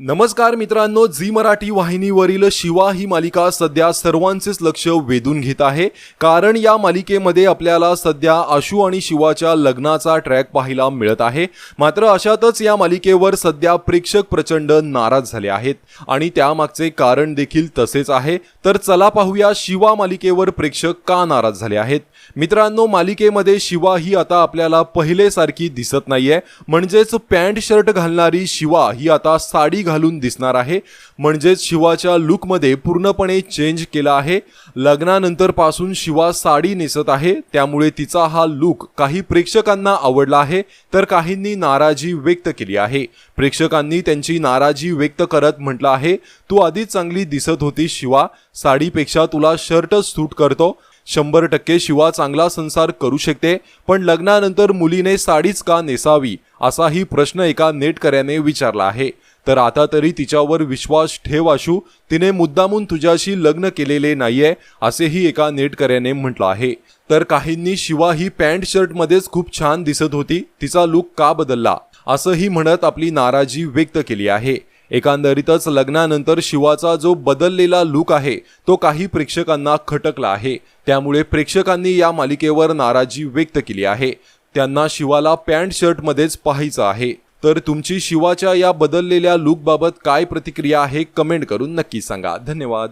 नमस्कार मित्रांनो झी मराठी वाहिनीवरील शिवा ही मालिका सध्या सर्वांचेच लक्ष वेधून घेत आहे. कारण या मालिकेमध्ये आपल्याला सध्या आशू आणि शिवाच्या लग्नाचा ट्रॅक पाहायला मिळत आहे. मात्र अशातच या मालिकेवर सध्या प्रेक्षक प्रचंड नाराज झाले आहेत. आणि त्यामागचे कारण देखील तसेच आहे. तर चला पाहूया शिवा मालिकेवर प्रेक्षक का नाराज झाले आहेत. मित्रांनो मालिकेमध्ये शिवा ही आता आपल्याला पहिलेसारखी दिसत नाहीये. म्हणजेच पॅन्ट शर्ट घालणारी शिवा ही आता साडी घालून दिसणार आहे. म्हणजेच शिवाच्या लुकमध्ये पूर्णपणे चेंज केला आहे. लग्नानंतरपासून शिवा साडी नेसत आहे. त्यामुळे तिचा हा लुक काही प्रेक्षकांना आवडला आहे. तर काहींनी नाराजी व्यक्त केली आहे. प्रेक्षकांनी त्यांची नाराजी व्यक्त करत म्हटलं आहे तू आधीच चांगली दिसत होती शिवा. साडीपेक्षा तुला शर्टच सूट करतो. शंभर टक्के शिवा चांगला संसार करू शकते पण लग्नानंतर मुलीने साडीच का नेसावी असाही प्रश्न एका नेटकऱ्याने विचारला आहे. तर आता तरी तिच्यावर विश्वास ठेव आशू तिने मुद्दामून तुझ्याशी लग्न केलेले नाहीये असेही एका नेटकऱ्याने म्हटलं आहे. तर काहींनी शिवा ही पॅन्ट शर्टमध्येच खूप छान दिसत होती तिचा लुक का बदलला असंही म्हणत आपली नाराजी व्यक्त केली आहे. एकंदरीतच लग्नानंतर शिवाचा जो बदललेला लुक आहे तो काही प्रेक्षकांना खटकला आहे. त्यामुळे प्रेक्षकांनी या मालिकेवर नाराजी व्यक्त केली आहे. त्यांना शिवाला पॅन्ट शर्टमध्येच पाहायचं आहे. तर तुमची शिवाच्या या बदललेल्या लुकबाबत काय प्रतिक्रिया आहे कमेंट करून नक्की सांगा. धन्यवाद.